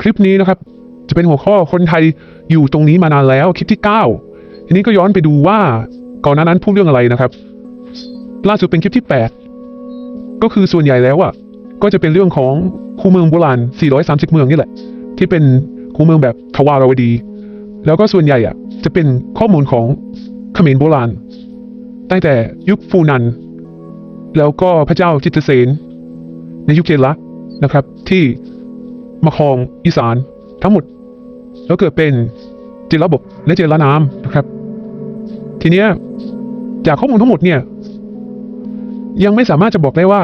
คลิปนี้นะครับ จะเป็นหัวข้อคนไทยอยู่ตรงนี้มานานแล้วคลิปที่ 9 ทีนี้ก็ย้อนไปดูว่าก่อนหน้านั้นพูดเรื่องอะไรนะครับ ล่าสุดเป็นคลิปที่ 8 ก็คือส่วนใหญ่แล้วอะก็จะเป็นเรื่องของคูเมืองโบราณ 430 เมืองนี่แหละ ที่เป็นคูเมืองแบบทวารวดี แล้วก็ส่วนใหญ่อะจะเป็นข้อมูลของเขมรโบราณ ตั้งแต่ยุคฟูนัน แล้วก็พระเจ้าจิตเสนในยุคเจนละนะครับ ที่มาครองอีสานทั้งหมด แล้วเกิดเป็นเจนระบบและเจนระน้ำนะครับ ทีเนี้ยจากข้อมูลทั้งหมดเนี่ย ยังไม่สามารถจะบอกได้ว่า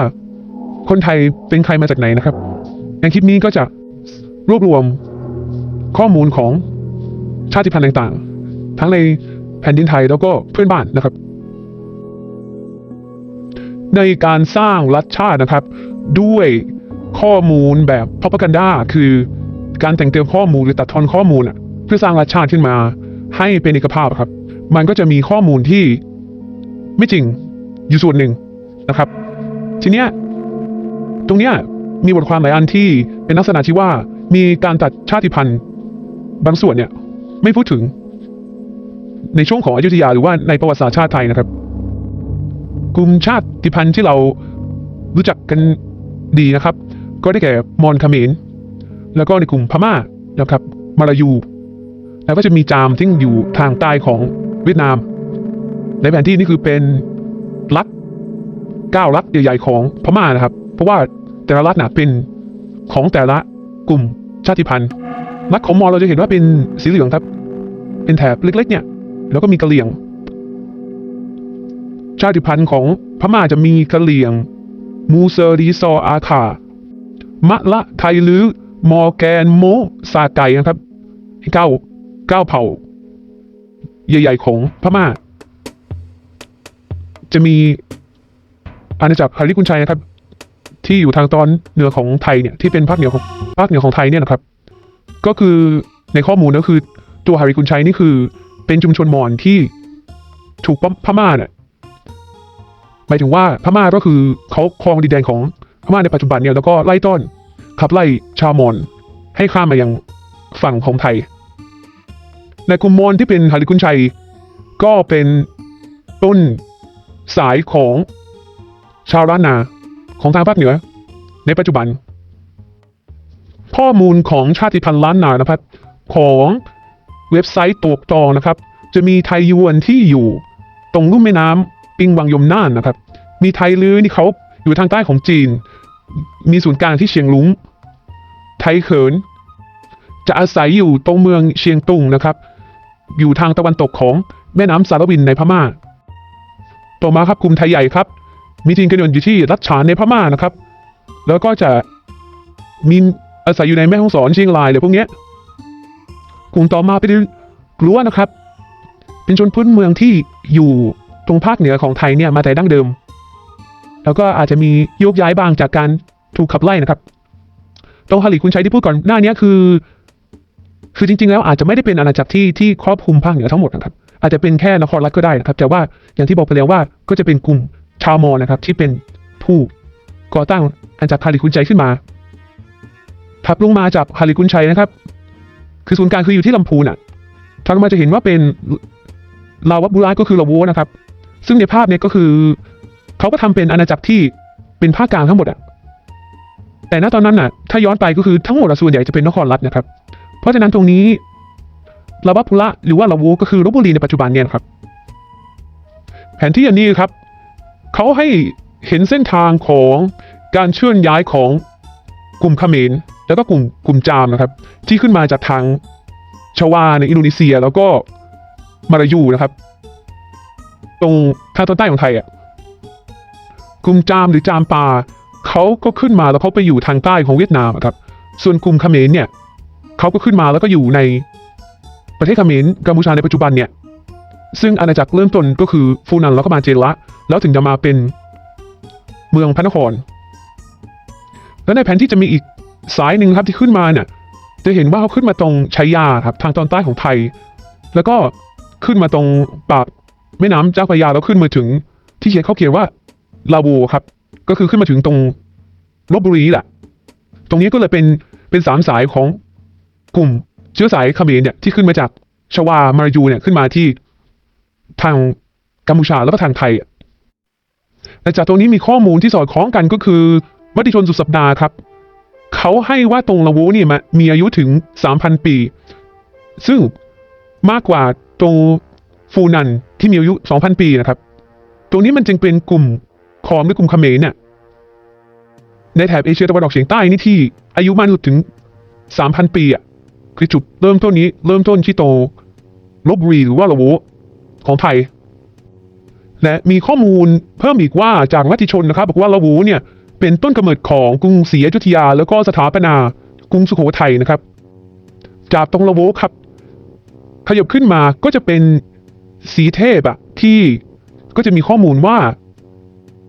คนไทยเป็นใครมาจากไหนนะครับในคลิปนี้ก็จะรวบรวมข้อมูลของชาติพันธุ์ต่างๆ ทั้งในแผ่นดินไทยแล้วก็เพื่อนบ้านนะครับ ในการสร้างรัฐชาตินะครับ ด้วยข้อมูลแบบ propaganda คือการแต่งเติมข้อมูลหรือตัดทอนข้อมูลเพื่อสร้างรัฐชาติขึ้นมา ให้เป็นเอกภาพครับ มันก็จะมีข้อมูลที่ไม่จริงอยู่ส่วนหนึ่งนะครับ ทีเนี้ยตรงเนี้ยมีบทความหลายอันที่เป็นลักษณะที่ว่ามีการตัดชาติพันธุ์บางส่วนเนี่ยไม่พูดถึงในช่วงของอยุธยาหรือว่าในประวัติศาสตร์ชาติไทยนะครับ กลุ่มชาติพันธุ์ที่เรารู้จักกันดีนะครับ ก็ได้แก่มอญเขมรแล้วก็ในกลุ่มพม่านะครับมาลายู แล้วก็จะมีจามที่อยู่ทางใต้ของเวียดนาม ในแผนที่นี่คือเป็นรัฐก้ารัฐใหญ่ๆของพม่านะครับ เพราะว่าแต่ละรัฐน่ะเป็นของแต่ละกลุ่มชาติพันธุ์รัฐของมอญเราจะเห็นว่าเป็นสีเหลืองครับ เป็นแถบเล็กๆเนี่ย แล้วก็มีกะเหรี่ยง ชาติพันธุ์ของพม่าจะมีกะเหรี่ยง มูเซอรีซออาคามะละไทยลือมอแกนโมซาไกนะครับเก้าเก้าเผ่า ใหญ่ๆของพม่า จะมีอาณาจักรฮาริกุนชัยนะครับ ที่อยู่ทางตอนเหนือของไทยเนี่ยที่เป็นภาคเหนือของภาคเหนือของไทยเนี่ยนะครับ ก็คือในข้อมูลก็คือตัวฮาริกุนชัยนี่คือ เป็นชุมชนมอญที่ถูกพม่าเนี่ย หมายถึงว่าพม่าก็คือเขาครองดินแดนของพม่าในปัจจุบันเนี่ยแล้วก็ไล่ต้อนขับไล่ชาวมอญให้ข้ามมายังฝั่งของไทยในกลุ่มมอญที่เป็นฮาริกุนชัย ก็เป็นต้นสายของชาวล้านนาของทางภาคเหนือ ในปัจจุบัน ข้อมูลของชาติพันธุ์ล้านนานะครับของเว็บไซต์ตวกตองนะครับ จะมีไทยยวนที่อยู่ตรงลุ่มแม่น้ำ ปิงวังยมน่านนะครับ มีไทยลื้อนี่เขาอยู่ทางใต้ของจีน มีศูนย์กลางที่เชียงลุง ไทยเขิน จะอาศัยอยู่ตรงเมืองเชียงตุงนะครับ อยู่ทางตะวันตกของแม่น้ำสารวินในพม่า ต่อมาครับกลุ่มไทยใหญ่ครับ มีถิ่นกำเนิดอยู่ที่รัชฉานในพม่านะครับ แล้วก็จะมีอาศัยอยู่ในแม่ฮ่องสอนเชียงรายเลยพวกเนี้ยกลุ่มต่อมาเป็นกลัวนะครับ เป็นชนพื้นเมืองที่อยู่ ตรงภาคเหนือของไทยเนี่ยมาแต่ดั้งเดิม แล้วก็อาจจะมีโยกย้ายบางจากการถูกขับไล่นะครับ ตรงฮาริคุณชัยที่พูดก่อนหน้านี้คือ คือจริง ๆ แล้วอาจจะไม่ได้เป็นอาณาจักรที่ที่ครอบคลุมภาคเหนือทั้งหมดนะครับ อาจจะเป็นแค่นครรัฐก็ได้นะครับ แต่ว่าอย่างที่บอกไปแล้วว่าก็จะเป็นกลุ่มชาวมอญนะครับ ที่เป็นผู้ก่อตั้งอาณาจักรฮาริคุณชัยขึ้นมาถัดลงมาจากฮาริคุณชัยนะครับ คือศูนย์กลางคืออยู่ที่ลำพูนอะทางมาจะเห็นว่าเป็นลาวบุราก็คือลาวัวนะครับ ซึ่งในภาพเนี่ยก็คือ เขาก็ทำเป็นอาณาจักรที่เป็นภาคกลางทั้งหมดอะแต่ณตอนนั้นน่ะ ถ้าย้อนไปก็คือทั้งหมดอะส่วนใหญ่จะเป็นนครรัฐนะครับ เพราะฉะนั้นตรงนี้ลาวัดบุระหรือว่าลาวัวก็คือลบบุรีในปัจจุบันเนี่ยนะครับ แผนที่อันนี้ครับ เขาให้เห็นเส้นทางของการเคลื่อนย้ายของกลุ่มเขมรแล้วก็กลุ่มกลุ่มจามนะครับ ที่ขึ้นมาจากทางชวาในอินโดนีเซีย แล้วก็มาลายูนะครับ ตรงทางตอนใต้ของไทยอะกลุ่มจามหรือจามปาเขาก็ขึ้นมาแล้วเขาไปอยู่ทางใต้ของเวียดนามครับ ส่วนกลุ่มเขมรเนี่ยเขาก็ขึ้นมาแล้วก็อยู่ในประเทศเขมรกัมพูชาในปัจจุบันเนี่ย ซึ่งอาณาจักรเริ่มต้นก็คือฟูนันแล้วก็มาเจละแล้วถึงจะมาเป็นเมืองพระนคร แล้วในแผนที่จะมีอีกสายหนึ่งครับที่ขึ้นมาเนี่ยจะเห็นว่าเขาขึ้นมาตรงชัยยาครับทางตอนใต้ของไทย แล้วก็ขึ้นมาตรงปาก แม่น้ำเจ้าพระยาแล้วขึ้นมาถึง ที่เขียนเขาเขียนว่าลาโวครับ ก็คือขึ้นมาถึงตรงลบบุรีแหละตรงนี้ก็เลยเป็นเป็นสามสายของกลุ่มเชื้อสายเขมรเนี่ยที่ขึ้นมาจากชวามารายูเนี่ยขึ้นมาที่ทางกัมพูชาแล้วก็ทางไทยแต่จากตรงนี้มีข้อมูลที่สอดคล้องกันก็คือมติชนสุดสัปดาห์ครับ เขาให้ว่าตรงละวูนี่มามีอายุถึง 3,000 ปี ซึ่งมากกว่าตรงฟูนัน ที่มีอายุ 2,000 ปีนะครับ ตรงนี้มันจึงเป็นกลุ่มคอมหรือกลุ่มเขมรเนี่ยในแถบเอเชียตะวันออกเฉียงใต้นี่ที่อายุมากที่สุดถึง 3,000 ปีอะคือจุดเริ่มต้นนี้เริ่มต้นที่โตลบบุรีหรือว่าละโวของไทย และมีข้อมูลเพิ่มอีกว่าจากมติชนนะครับ บอกว่าละโวเนี่ยเป็นต้นกำเนิดของกรุงศรีอยุธยา แล้วก็สถาปนากรุงสุโขทัยนะครับ จากตรงละโวครับ ขยับขึ้นมาก็จะเป็น สีเทพอะที่ก็จะมีข้อมูลว่า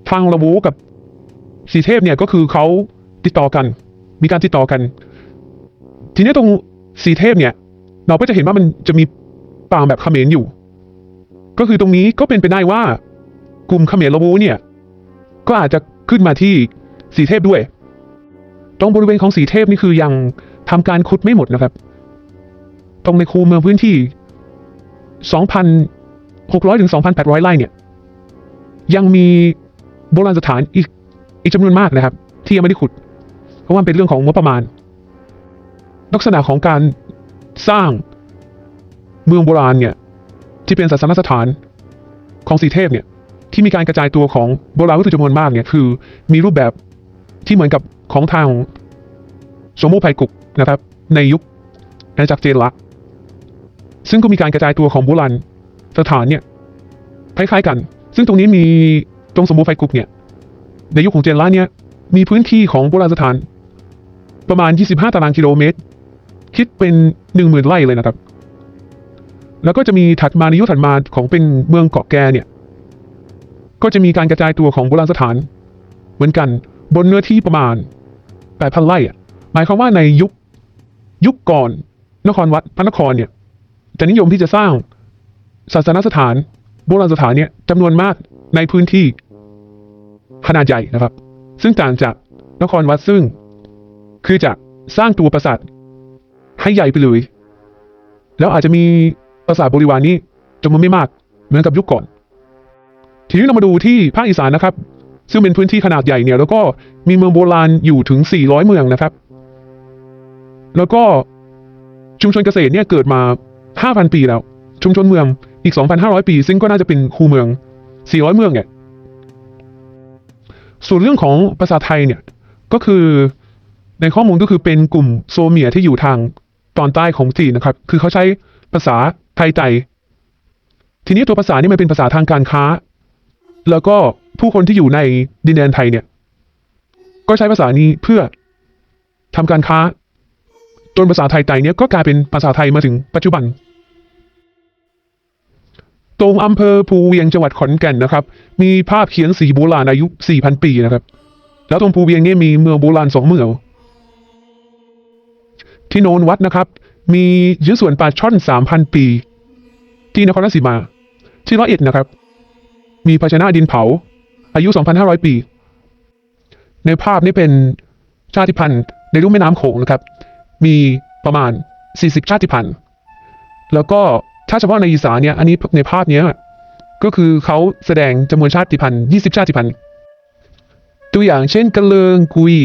ทางละโวกับสีเทพเนี่ยก็คือเขาติดต่อกัน มีการติดต่อกัน ทีนี้ตรงสีเทพเนี่ย เราก็จะเห็นว่ามันจะมีป่าแบบเขมรอยู่ ก็คือตรงนี้ก็เป็นไปได้ว่า กลุ่มเขมรละโวเนี่ย ก็อาจจะขึ้นมาที่สีเทพด้วย ตรงบริเวณของสีเทพนี่คือยังทำการขุดไม่หมดนะครับ ตรงในคูเมืองพื้นที่ 600ถึง2,800 ไร่เนี่ย ยังมีโบราณสถานอีกอีกจำนวนมากนะครับ ที่ยังไม่ได้ขุด เพราะว่าเป็นเรื่องของงบประมาณ ลักษณะของการสร้างเมืองโบราณเนี่ย ที่เป็นศาสนสถานของสีเทพเนี่ย ที่มีการกระจายตัวของโบราณวัตถุจำนวนมากเนี่ย คือมีรูปแบบที่เหมือนกับของทางสมโมไพกุกนะครับ ในยุคอาณาจักรเจนละซึ่งก็มีการกระจายตัวของโบราณ สถานเนี่ยคล้ายๆกัน ซึ่งตรงนี้มีตรงสมโมไพกุกเนี่ยในยุคของเจนละเนี่ยมีพื้นที่ของโบราณสถาน ประมาณ 25 ตารางกิโลเมตร คิดเป็น 10,000 ไร่เลยนะครับ แล้วก็จะมีถัดมาในยุคถัดมาของเป็นเมืองเกาะแกเนี่ย ก็จะมีการกระจายตัวของโบราณสถาน เหมือนกันบนเนื้อที่ประมาณ 8,000 ไร่อะหมายความว่าในยุคยุคก่อนนครวัดพระนครเนี่ยจะนิยมที่จะสร้าง ศาสนสถาน โบราณสถานเนี่ยจำนวนมากในพื้นที่ขนาดใหญ่นะครับ ซึ่งต่างจากนครวัดซึ่ง คือจะสร้างตัวปราสาทให้ใหญ่ไปเลย แล้วอาจจะมีปราสาทบริวารนี้จำนวนไม่มากเหมือนกับยุคก่อน ทีนี้เรามาดูที่ภาคอีสานนะครับ ซึ่งเป็นพื้นที่ขนาดใหญ่เนี่ย แล้วก็มีเมืองโบราณอยู่ถึง 400 เมืองนะครับ แล้วก็ชุมชนเกษตรเนี่ยเกิดมา 5,000 ปีแล้ว ชุมชนเมือง อีก 2,500 ปี ซึ่งก็น่าจะเป็นคูเมือง 400 เมืองเนี่ยส่วนเรื่องของภาษาไทยเนี่ยก็คือในข้อมูลก็คือเป็นกลุ่มโซเมียที่อยู่ทางตอนใต้ของจีนนะครับ คือเขาใช้ภาษาไทยใจ ทีนี้ตัวภาษานี่มันเป็นภาษาทางการค้า แล้วก็ผู้คนที่อยู่ในดินแดนไทยเนี่ย ก็ใช้ภาษานี้เพื่อทำการค้า จนภาษาไทยไตเนี่ยก็กลายเป็นภาษาไทยมาถึงปัจจุบัน ตรงอำเภอภูเวียงจังหวัดขอนแก่นนะครับ มีภาพเขียนสีโบราณอายุ 4,000 ปีนะครับ แล้วตรงภูเวียงเนี่ยมีเมืองโบราณสองเมืองที่โนนวัดนะครับ มียื้อส่วนปลาช่อน 3,000 ปี ที่นครราชสีมา ที่ร้อยเอ็ดนะครับ มีภาชนะดินเผา อายุ 2,500 ปี ในภาพนี้เป็นชาติพันธุ์ในรุ่มแม่น้ำโขงนะครับ มีประมาณ 40 ชาติพันธุ์ แล้วก็ ถ้าเฉพาะในอีสานเนี่ยอันนี้ในภาพเนี้ยก็คือเขาแสดงจำนวนชาติพันธุ์20 ชาติพันธุ์ ตัวอย่างเช่นกระเลิงกุย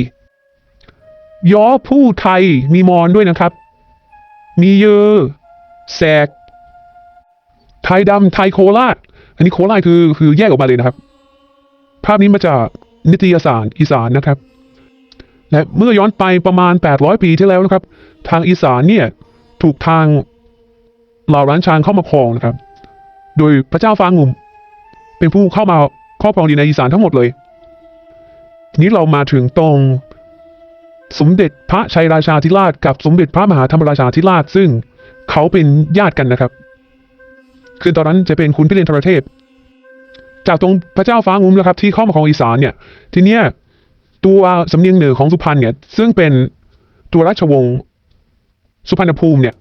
ย้อผู้ไทยมีมอนด้วยนะครับ มีเยอแสก ไทยดำไทยโคราช อันนี้โคราชคือคือแยกออกมาเลยนะครับ ภาพนี้มาจากนิตยสารอีสานนะครับ และเมื่อย้อนไปประมาณ 800 ปีที่แล้วนะครับ ทางอีสานเนี่ยถูกทาง เหล่าร้านชางเข้ามาครองนะครับ โดยพระเจ้าฟางงุม เป็นผู้เข้ามาครอบครองดินในอีสานทั้งหมดเลยทีนี้เรามาถึงตรงสมเด็จพระชัยราชาธิราชกับสมเด็จพระมหาธรรมราชาธิราชซึ่งเขาเป็นญาติกันนะครับ คือตอนนั้นจะเป็นคุณพิเรนทรเทพ จากตรงพระเจ้าฟ้างุ้มนะครับ ที่เข้ามาของอีสานเนี่ย ทีเนี้ยตัวสำเนียงเหนือของสุพรรณเนี่ย ซึ่งเป็นตัวราชวงศ์สุพรรณภูมิเนี่ย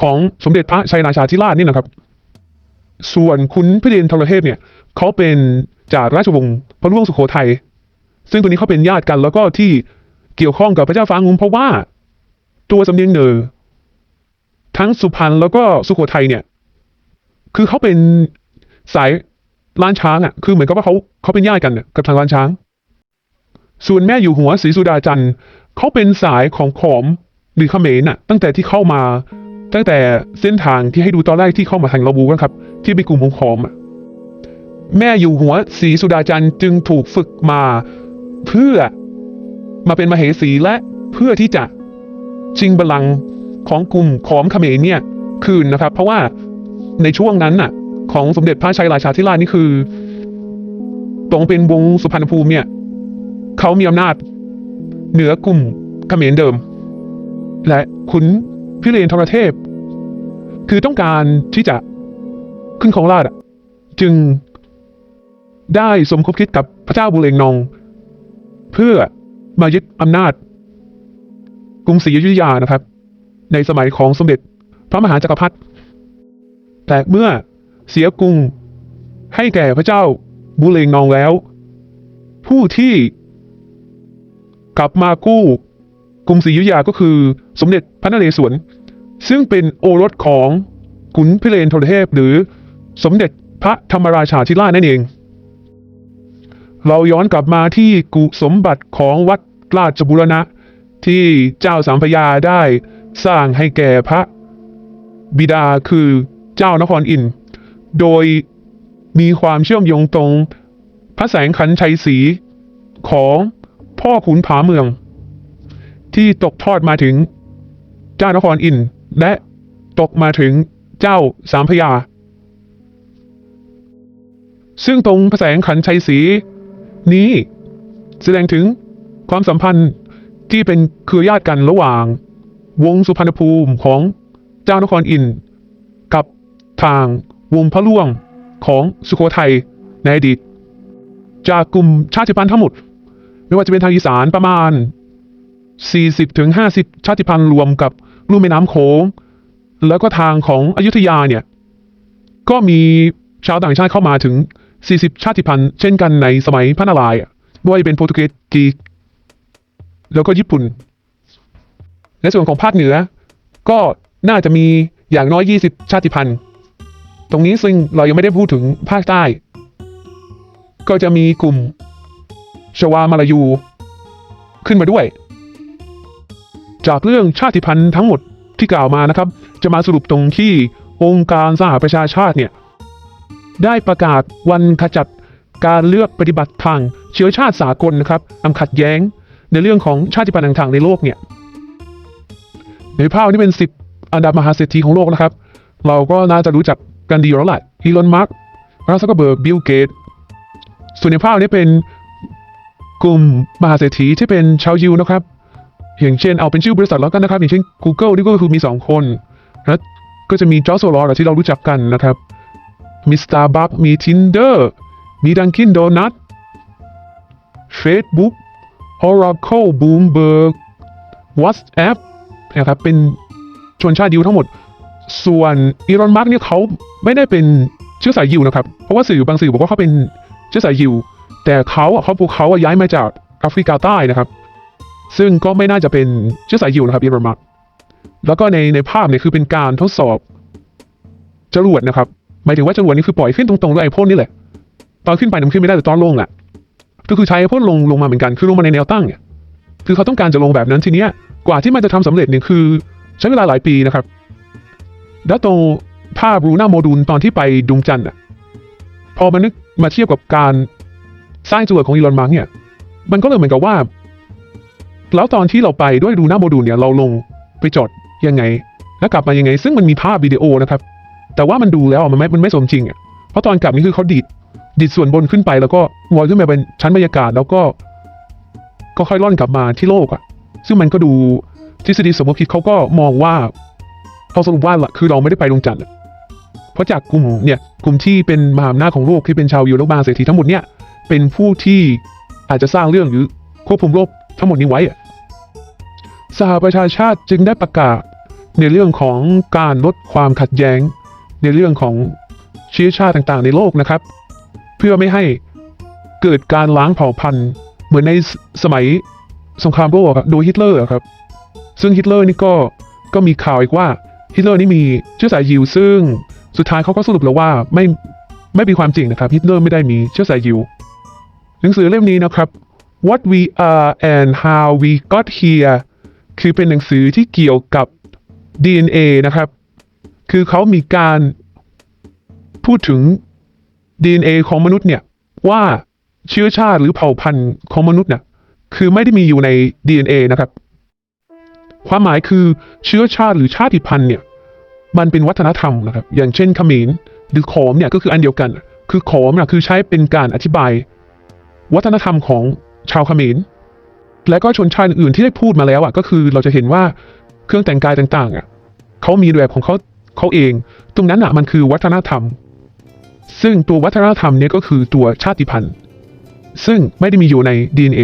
ของสมเด็จพระชัยราชาธิราชนี่นะครับ ส่วนคุณพิเรนทรเทพเนี่ยเขาเป็นจากราชวงศ์พระร่วงสุโขทัยซึ่งตัวนี้เขาเป็นญาติกัน แล้วก็ที่เกี่ยวข้องกับพระเจ้าฟ้างุมเพราะว่า ตัวสำเนียงเหนือทั้งสุพรรณแล้วก็สุโขทัยเนี่ย คือเขาเป็นสายล้านช้างอะ คือเหมือนกับว่าเขาเขาเป็นญาติกันเนี่ยกับทางล้านช้าง ส่วนแม่อยู่หัวศรีสุดาจันทร์เขาเป็นสายของขอมหรือเขมรน่ะ ตั้งแต่ที่เข้ามา ตั้งแต่เส้นทางที่ให้ดูตอนแรกที่เข้ามาทางลาบูนะครับ ที่เป็นกลุ่มของขอมแม่อยู่หัวศรีสุดาจันทร์จึงถูกฝึกมา เพื่อมาเป็นมเหสีและเพื่อที่จะชิงบัลลังก์ของกลุ่มขอมเขมรเนี่ย คืนนะครับ เพราะว่าในช่วงนั้นน่ะ ของสมเด็จพระชัยราชาธิราชนี่คือ ตรงเป็นวงสุพรรณภูมิเนี่ยเขามีอำนาจเหนือกลุ่มเขมรเดิม และขุนพิเรนทรเทพ คือต้องการที่จะขึ้นของราชจึงได้สมคบคิดกับพระเจ้าบุเรงนอง เพื่อมายึดอำนาจ กรุงศรีอยุธยานะครับ ในสมัยของสมเด็จพระมหาจักรพรรดิแต่เมื่อเสียกรุงให้แก่พระเจ้าบุเรงนองแล้ว ผู้ที่กลับมากู้กรุงศรีอยุธยาก็คือสมเด็จพระนเรศวร ซึ่งเป็นโอรสของขุนพิเรนทรเทพหรือสมเด็จพระธรรมราชาธิราชนั่นเอง เราย้อนกลับมาที่กุสมบัติของวัดราชบุรณะที่เจ้าสามพยาได้สร้างให้แก่พระบิดาคือเจ้านครอิน โดยมีความเชื่อมโยงตรงพระแสงขันชัยศรีของพ่อขุนผาเมือง ที่ตกทอดมาถึงเจ้านครอินท และตกมาถึงเจ้าสามพระยา ซึ่งตรงพระแสงขันชัยศรีนี้แสดงถึงความสัมพันธ์ที่เป็นเครือญาติกันระหว่าง วงสุพรรณภูมิของเจ้านครอินกับทางวงพระล่วงของสุโขทัยในอดีตจากกลุ่มชาติพันธุ์ทั้งหมด ไม่ว่าจะเป็นทางอีสานประมาณ 40ถึง50 ชาติพันธุ์รวมกับ ลุ่มแม่น้ำโขงแล้วก็ทางของอยุธยาเนี่ย ก็มีชาวต่างชาติเข้ามาถึง 40 ชาติพันธุ์เช่นกันในสมัยพระนารายณ์ไม่ว่าจะเป็นโปรตุเกสกีแล้วก็ญี่ปุ่น ในส่วนของภาคเหนือ ก็น่าจะมีอย่างน้อย 20 ชาติพันธุ์ ตรงนี้ซึ่งเรายังไม่ได้พูดถึงภาคใต้ ก็จะมีกลุ่มชวามาลายู ขึ้นมาด้วย จากเรื่องชาติพันธุ์ทั้งหมดที่กล่าวมานะครับ จะมาสรุปตรงที่องค์การสหประชาชาติเนี่ยได้ประกาศวันขจัดการเลือกปฏิบัติทางเชื้อชาติสากลนะครับอันขัดแย้งในเรื่องของชาติพันธุ์ต่างๆในโลกเนี่ยในภาพนี้เป็น 10 อันดับมหาเศรษฐีของโลกนะครับ เราก็น่าจะรู้จักกันดีอยู่แล้วแหละอีลอนมาร์กมาร์คซักกอร์เบิร์กบิลเกตส่วนในภาพนี้เป็นกลุ่มมหาเศรษฐีที่เป็นชาวยิวนะครับ อย่างเช่นเอาเป็นชื่อบริษัทแล้วกันนะครับ อย่างเช่น Google นี่ก็คือมี 2 คนนะก็จะมีจอร์จโซลอร์ที่เรารู้จักกันนะครับ มี Starbucks มี Tinder มี Dunkin' Donut Facebook Oracle Bloomberg WhatsApp นะครับเป็นชนชาติยิวทั้งหมด ส่วนอีรอนมาร์กเนี่ยเขาไม่ได้เป็นเชื้อสายยิวนะครับ เพราะว่าสื่อบางสื่อบอกว่าเขาเป็นเชื้อสายยิว แต่เขาเขาพวกเขาอะย้ายมาจากแอฟริกาใต้นะครับ ซึ่งก็ไม่น่าจะเป็นเชื้อสายยิวนะครับอีรอนมาร์กแล้วก็ในในภาพเนี่ยคือเป็นการทดสอบจรวดนะครับหมายถึงว่าจรวดนี่คือปล่อยขึ้นตรงๆด้วยไอพ่นนี่แหละ ตอนขึ้นไปมันขึ้นไม่ได้แต่ตอนลงอะก็คือใช้ไอพ่นลงลงมาเหมือนกันคือลงมาในแนวตั้งเนี่ยคือเขาต้องการจะลงแบบนั้นทีเนี้ยกว่าที่มันจะทำสำเร็จเนี่ยคือ ใช้เวลาหลายปีนะครับแล้วตภาพรูน่าโมดูลตอนที่ไปดวงจันทร์อะพอมานึกมาเทียบกับการสร้างจรวดของอีลอนมัสก์เนี่ยมันก็เลยเหมือนกับว่า แล้วตอนที่เราไปด้วยรูหน่าโมดูลเนี่ยเราลงไปจอดยังไง แล้วกลับมายังไง ซึ่งมันมีภาพวิดีโอนะครับ แต่ว่ามันดูแล้วอะมันไม่มันไม่สมจริงอะเพราะตอนกลับนี่คือเขาดีดดีดส่วนบนขึ้นไปแล้วก็ลอยขึ้นไปเป็นชั้นบรรยากาศแล้วก็ ก็ค่อยล่อนกลับมาที่โลกอะ ซึ่งมันก็ดูทฤษฎีสมมติคิดเขาก็มองว่าเขาสรุปว่าละคือเราไม่ได้ไปดวงจันทร์เพราะจากกลุ่มเนี่ยกลุ่มที่เป็นมหาอำนาจของโลกที่เป็นชาวยิวและบางเศรษฐีทั้งหมดเนี่ยเป็นผู้ที่อาจจะสร้างเรื่องหรือควบคุมโลก ทั้งหมดนี้ไว้อะสหประชาชาติจึงได้ประกาศในเรื่องของการลดความขัดแย้ง ในเรื่องของเชื้อชาติต่างๆ ในโลกนะครับ เพื่อไม่ให้เกิดการล้างเผ่าพันธุ์ เหมือนในสมัยสงครามโลกโดยฮิตเลอร์ครับ ซึ่งฮิตเลอร์นี่ก็ก็มีข่าวอีกว่าฮิตเลอร์นี่มีเชื้อสายยิวซึ่งสุดท้ายเขาก็สรุปแล้วว่าไม่ไม่เป็นความจริงนะครับฮิตเลอร์ไม่ได้มีเชื้อสายยิวหนังสือเล่มนี้นะครับ What We Are and How We Got Here คือเป็นหนังสือที่เกี่ยวกับ DNA นะครับ คือเขามีการพูดถึง DNA ของมนุษย์เนี่ย ว่าเชื้อชาติหรือเผ่าพันธุ์ของมนุษย์เนี่ยคือไม่ได้มีอยู่ใน DNA นะครับ ความหมายคือเชื้อชาติหรือชาติพันธุ์เนี่ย มันเป็นวัฒนธรรมนะครับ อย่างเช่นขมรหรือขอมเนี่ยก็คืออันเดียวกัน คือขอมนะคือใช้เป็นการอธิบาย วัฒนธรรมของ ชาวเขมร และก็ชนชาติอื่นที่ได้พูดมาแล้วอะก็คือเราจะเห็นว่าเครื่องแต่งกายต่างๆอะเขามีแบบของเขาเขาเอง ตรงนั้นอะมันคือวัฒนธรรม ซึ่งตัววัฒนธรรมเนี่ยก็คือตัวชาติพันธุ์ ซึ่งไม่ได้มีอยู่ใน DNA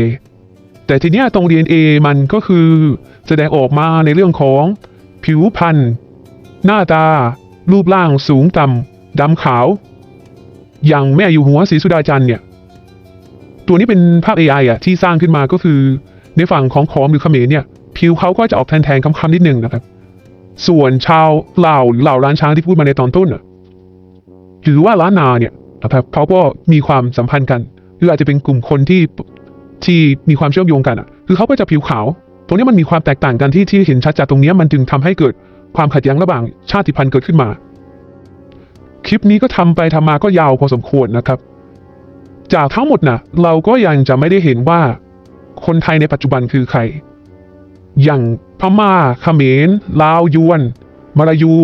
แต่ทีเนี้ยตรง DNA มันก็คือแสดงออกมาในเรื่องของผิวพรรณหน้าตา รูปร่างสูงต่ำดำขาว อย่างแม่อยู่หัวศรีสุดาจันเนี่ย ตัวนี้เป็นภาพ AI อะที่สร้างขึ้นมาก็คือ ในฝั่งของขอมหรือเขมรเนี่ยผิวเขาก็จะออกแทนๆคำๆนิดนึงนะครับ ส่วนชาวลาวหรือเหล่าล้านช้างที่พูดมาในตอนต้นน่ะหรือว่าล้านนาเนี่ยนะครับเขาก็มีความสัมพันธ์กันหรืออาจจะเป็นกลุ่มคนที่ที่มีความเชื่อมโยงกันอะ คือเขาก็จะผิวขาว ตรงนี้มันมีความแตกต่างกันที่ที่เห็นชัดจากตรงนี้มันจึงทำให้เกิดความขัดแย้งระหว่างชาติพันธุ์เกิดขึ้นมา คลิปนี้ก็ทำไปทำมาก็ยาวพอสมควรนะครับ จากทั้งหมดนะเราก็ยังจะไม่ได้เห็นว่า คนไทยในปัจจุบันคือใคร อย่างพม่าเขมรลาวยวนมาลายู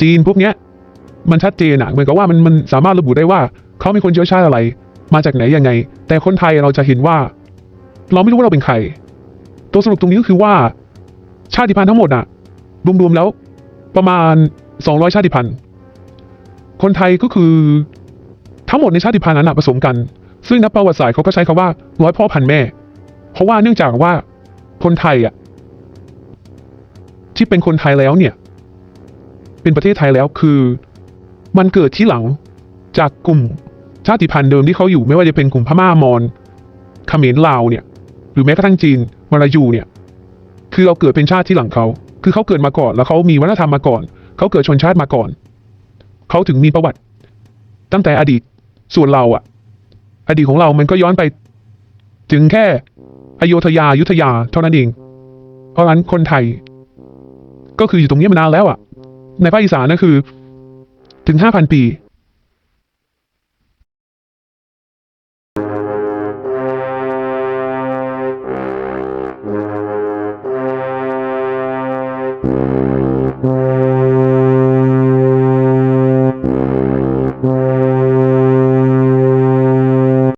จีนพวกเนี้ย มันชัดเจนอะเหมือนกับว่ามันมันสามารถระบุได้ว่า เขาเป็นคนเชื้อชาติอะไร มาจากไหนยังไง แต่คนไทยเราจะเห็นว่า เราไม่รู้ว่าเราเป็นใคร ตัวสรุปตรงนี้ก็คือว่า ชาติพันธุ์ทั้งหมดอะรวมๆแล้ว ประมาณ 200 ชาติพันธุ์ คนไทยก็คือ ทั้งหมดในชาติพันธุ์นั้นผสมกัน ซึ่งนักประวัติศาสตร์เขาก็ใช้คำว่าร้อยพ่อพันแม่ เพราะว่าเนื่องจากว่าคนไทยอะที่เป็นคนไทยแล้วเนี่ย เป็นประเทศไทยแล้วคือ มันเกิดที่หลังจากกลุ่มชาติพันธุ์เดิมที่เขาอยู่ไม่ว่าจะเป็นกลุ่มพม่ามอญเขมรลาวเนี่ย หรือแม้กระทั่งจีนมาลายูเนี่ย คือเราเกิดเป็นชาติที่หลังเขา คือเขาเกิดมาก่อนแล้วเขามีวัฒนธรรมมาก่อน เขาเกิดชนชาติมาก่อน เขาถึงมีประวัติตั้งแต่อดีต ส่วนเราอะอดีตของเรามันก็ย้อนไป ถึงแค่อโยธยายุทธยาเท่านั้นเอง เพราะฉะนั้นคนไทย ก็คืออยู่ตรงนี้มานานแล้วอะในภาคอีสานนั่นคือ ถึงห้าพันปี